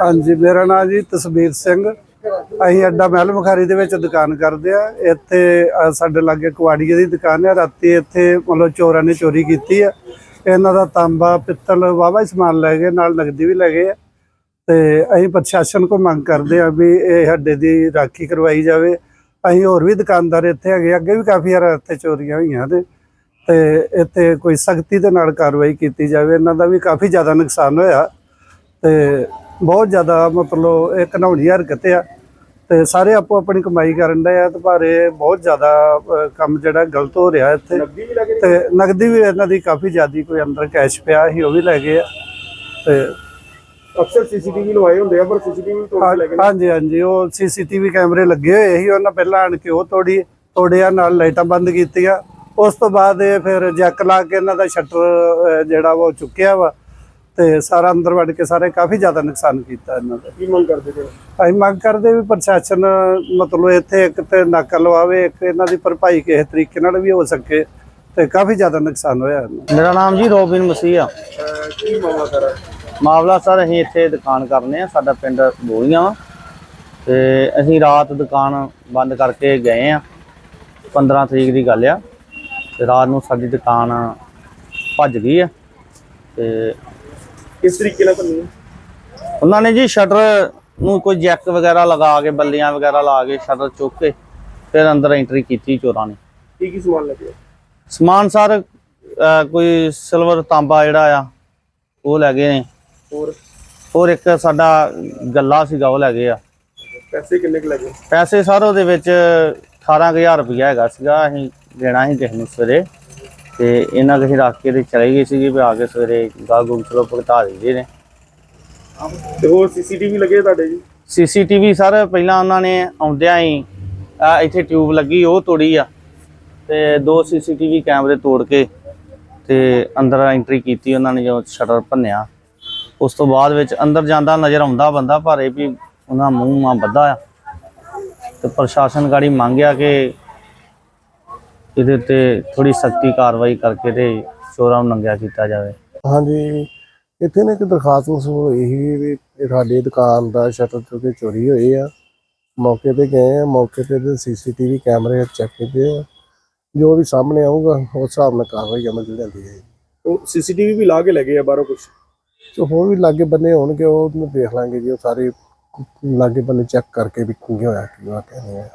ਹਾਂਜੀ ਮੇਰਾ ਨਾਮ ਜੀ ਤਸਵੀਰ ਸਿੰਘ। ਅਸੀਂ ਅੱਡਾ ਮਹਿਲ ਮੁਖਾਰੀ ਦੇ ਵਿੱਚ ਦੁਕਾਨ ਕਰਦੇ ਆ ਇੱਥੇ ਅ, ਸਾਡੇ ਲਾਗੇ ਕੁਆੜੀਏ ਦੀ ਦੁਕਾਨ ਆ ਰਾਤੀ ਇੱਥੇ ਮਤਲਬ ਚੋਰਾਂ ਨੇ ਚੋਰੀ ਕੀਤੀ ਆ ਇਹਨਾਂ ਦਾ ਤਾਂਬਾ ਪਿੱਤਲ ਵਾਵਾ ਸਮਾਨ ਲੈ ਗਏ ਨਾਲ ਨਗਦੀ ਵੀ ਲੈ ਗਏ ਆ ਤੇ ਅਸੀਂ ਪ੍ਰਸ਼ਾਸਨ ਕੋ ਮੰਗ ਕਰਦੇ ਆ ਵੀ ਇਹ ਅੱਡੇ ਦੀ ਰਾਖੀ ਕਰਵਾਈ ਜਾਵੇ। ਅਸੀਂ ਹੋਰ ਵੀ ਦੁਕਾਨਦਾਰ ਇੱਥੇ ਹੈਗੇ ਅੱਗੇ ਵੀ ਕਾਫੀ ਵਾਰ ਇੱਥੇ ਚੋਰੀਆਂ ਹੋਈਆਂ ਨੇ। ਤੇ ਇੱਥੇ ਕੋਈ ਸਖਤੀ ਦੇ ਨਾਲ ਕਾਰਵਾਈ ਕੀਤੀ ਜਾਵੇ। ਇਹਨਾਂ ਦਾ ਵੀ ਕਾਫੀ ਜ਼ਿਆਦਾ ਨੁਕਸਾਨ ਹੋਇਆ। ਤੇ ਬਹੁਤ ਜ਼ਿਆਦਾ ਮਤਲਬ ਇਹ ਘਨੌਣੀ ਹਰਕਤ ਆ। ਤੇ ਸਾਰੇ ਆਪੋ ਆਪਣੀ ਕਮਾਈ ਕਰਨ ਦੇ ਆ ਤੇ ਪਰ ਇਹ ਬਹੁਤ ਜ਼ਿਆਦਾ ਅ, ਕੰਮ ਜਿਹੜਾ ਗਲਤ ਹੋ ਰਿਹਾ ਇੱਥੇ। ਤੇ ਨਗਦੀ ਵੀ ਇਹਨਾਂ ਦੀ ਕਾਫੀ ਜ਼ਿਆਦੀ ਕੋਈ ਅੰਦਰ ਕੈਸ਼ ਪਿਆ ਸੀ ਉਹ ਵੀ ਲੈ ਗਏ ਆ। ਤੇ ਅਕਸਰ ਸੀਸੀਟੀਵੀ ਲਵਾਏ ਹੁੰਦੇ ਆ ਪਰ ਸੀਸੀਟੀਵੀ ਤੋੜ ਕੇ ਲੈ ਗਏ ਨੇ। ਹਾਂਜੀ ਹਾਂਜੀ ਉਹ ਸੀਸੀਟੀਵੀ ਕੈਮਰੇ ਲੱਗੇ ਹੋਏ ਸੀ ਉਹਨਾਂ ਪਹਿਲਾਂ ਆਣ ਕੇ ਉਹ ਤੋੜੀ ਤੋੜਿਆ ਨਾਲ ਲਾਈਟਾਂ ਬੰਦ ਕੀਤੀਆਂ। ਉਸ ਤੋਂ ਬਾਅਦ ਇਹ ਫਿਰ ਜੈਕ ਲਾ ਕੇ ਇਹਨਾਂ ਦਾ ਸ਼ਟਰ ਜਿਹੜਾ ਵਾ ਉਹ ਚੁੱਕਿਆ ਵਾ। ਤੇ ਸਾਰਾ ਅੰਦਰ ਵੜ ਕੇ ਸਾਰੇ ਕਾਫੀ ਜ਼ਿਆਦਾ ਨੁਕਸਾਨ ਕੀਤਾ ਇਹਨਾਂ ਦਾ। ਕੀ ਮੰਗ ਕਰਦੇ ਨੇ ਅਸੀਂ ਮੰਗ ਕਰਦੇ ਵੀ ਪ੍ਰਸ਼ਾਸਨ ਮਤਲਬ ਇੱਥੇ ਇੱਕ ਤੇ ਨਾਕਾ ਲਵਾਵੇ ਇੱਕ ਇਹਨਾਂ ਦੀ ਭਰਪਾਈ ਕਿਸੇ ਤਰੀਕੇ ਨਾਲ ਵੀ ਹੋ ਸਕੇ ਤੇ ਕਾਫੀ ਜ਼ਿਆਦਾ ਨੁਕਸਾਨ ਹੋਇਆ। ਮੇਰਾ ਨਾਮ ਜੀ ਰੋਬਿਨ ਮਸੀਹ ਆ। ਕੀ ਮਾਮਲਾ ਸਰ? ਮਾਮਲਾ ਸਰ ਅਸੀਂ ਇੱਥੇ ਦੁਕਾਨ ਕਰਨੇ ਆ ਸਾਡਾ ਪਿੰਡ ਬੋਲੀਆਂ ਵਾ। ਤੇ ਅਸੀਂ ਰਾਤ ਦੁਕਾਨ ਬੰਦ ਕਰਕੇ ਗਏ ਆ 15 ਤਰੀਕ ਦੀ ਗੱਲ ਆ। ਤੇ ਰਾਤ ਨੂੰ ਸਾਡੀ ਦੁਕਾਨ ਭੱਜ ਗਈ ਆ। ਤੇ ਕਿਸ ਤਰੀਕੇ ਨਾਲ ਕਰਨੀ ਉਹਨਾਂ ਨੇ ਜੀ ਸ਼ਟਰ ਨੂੰ ਕੋਈ ਜੈਕ ਵਗੈਰਾ ਲਗਾ ਕੇ ਬੱਲੀਆਂ ਵਗੈਰਾ ਲਾ ਕੇ ਸ਼ਟਰ ਚੁੱਕ ਕੇ ਫਿਰ ਅੰਦਰ ਐਂਟਰੀ ਕੀਤੀ ਚੋਰਾਂ ਨੇ। ਕੀ ਕੀ ਸਮਾਨ ਲੱਗੇ? ਸਮਾਨ ਸਰ ਕੋਈ ਸਿਲਵਰ ਤਾਂਬਾ ਜਿਹੜਾ ਆ ਉਹ ਲੈ ਗਏ ਨੇ। ਹੋਰ? ਹੋਰ ਇੱਕ ਸਾਡਾ ਗੱਲਾ ਸੀਗਾ ਉਹ ਲੈ ਗਏ ਆ। ਪੈਸੇ ਕਿੰਨੇ ਕੁ ਲੱਗੇ? ਪੈਸੇ ਸਰ ਉਹਦੇ ਵਿੱਚ 18000 ਰੁਪਇਆ ਹੈਗਾ ਸੀਗਾ ਅਸੀਂ ਦੇਣਾ ਸੀ ਕਿਸੇ ਨੂੰ ਸਵੇਰੇ। ਤੇ ਇਹਨਾਂ ਕਿਸੇ ਰੱਖ ਕੇ ਤੇ ਚਲੇ ਗਏ ਸੀਗੇ ਵੀ ਆ ਕੇ ਸਵੇਰੇ ਗਾਗੂ ਚਲੋ ਭੁਗਤਾ ਦਿੰਦੇ ਨੇ। ਤੇ ਹੋਰ ਸੀਸੀਟੀਵੀ ਲੱਗੇ ਤੁਹਾਡੇ ਜੀ? ਸੀਸੀਟੀਵੀ ਸਰ ਪਹਿਲਾਂ ਉਹਨਾਂ ਨੇ ਆਉਂਦਿਆਂ ਹੀ ਇੱਥੇ ਟਿਊਬ ਲੱਗੀ ਉਹ ਤੋੜੀ ਆ। ਤੇ ਦੋ ਸੀਸੀਟੀਵੀ ਕੈਮਰੇ ਤੋੜ ਕੇ ਤੇ ਅੰਦਰ ਐਂਟਰੀ ਕੀਤੀ ਉਹਨਾਂ ਨੇ ਜਦੋਂ ਸ਼ਟਰ ਭੰਨਿਆ। ਉਸ ਤੋਂ ਬਾਅਦ ਵਿੱਚ ਅੰਦਰ ਜਾਂਦਾ ਨਜ਼ਰ ਆਉਂਦਾ ਬੰਦਾ ਪਰ ਇਹ ਵੀ ਉਹਨਾਂ ਮੂੰਹ ਮਾਂ ਬੱਧਾ ਆ। ਤੇ ਪ੍ਰਸ਼ਾਸਨ ਗਾੜੀ ਮੰਗਿਆ ਕਿ ਇਹਦੇ ਤੇ ਥੋੜੀ ਸਖਤੀ ਕਾਰਵਾਈ ਕਰਕੇ ਤੇ ਚੋਰਾਂ ਨੂੰ ਨੰਗਿਆ ਕੀਤਾ ਜਾਵੇ। ਹਾਂਜੀ ਇੱਥੇ ਨਾ ਇੱਕ ਦਰਖਾਸਤ ਮਸੂਲ ਹੋਈ ਸੀ ਵੀ ਇਹ ਸਾਡੀ ਦੁਕਾਨ ਦਾ ਸ਼ਟਰ ਤੋਂ ਕੇ ਚੋਰੀ ਹੋਈ ਆ। ਮੌਕੇ ਤੇ ਗਏ ਆ ਮੌਕੇ ਤੇ ਦੇ ਸੀਸੀਟੀਵੀ ਕੈਮਰੇ ਚੈੱਕ ਕੀਤੇ ਆ। ਜੋ ਵੀ ਸਾਹਮਣੇ ਆਊਗਾ ਉਸ ਹਿਸਾਬ ਨਾਲ ਕਾਰਵਾਈ ਅਮਲ ਚ ਲਿਆਂਦੀ ਹੈ ਉਹ ਸੀਸੀਟੀਵੀ ਵੀ ਲਾ ਕੇ ਲੱਗੇ ਆ ਬਾਹਰੋਂ ਕੁਝ ਜੋ ਹੋਰ ਵੀ ਲਾਗੇ ਬੰਨੇ ਹੋਣਗੇ ਉਹ ਦੇਖ ਲਾਂਗੇ ਜੀ ਉਹ ਸਾਰੇ ਲਾਗੇ ਬੰਨੇ ਚੈੱਕ ਕਰਕੇ ਵੀ ਕੀ ਹੋਇਆ ਕੀ ਵਾਕਿਆ ਨਹੀਂ ਹੋਇਆ।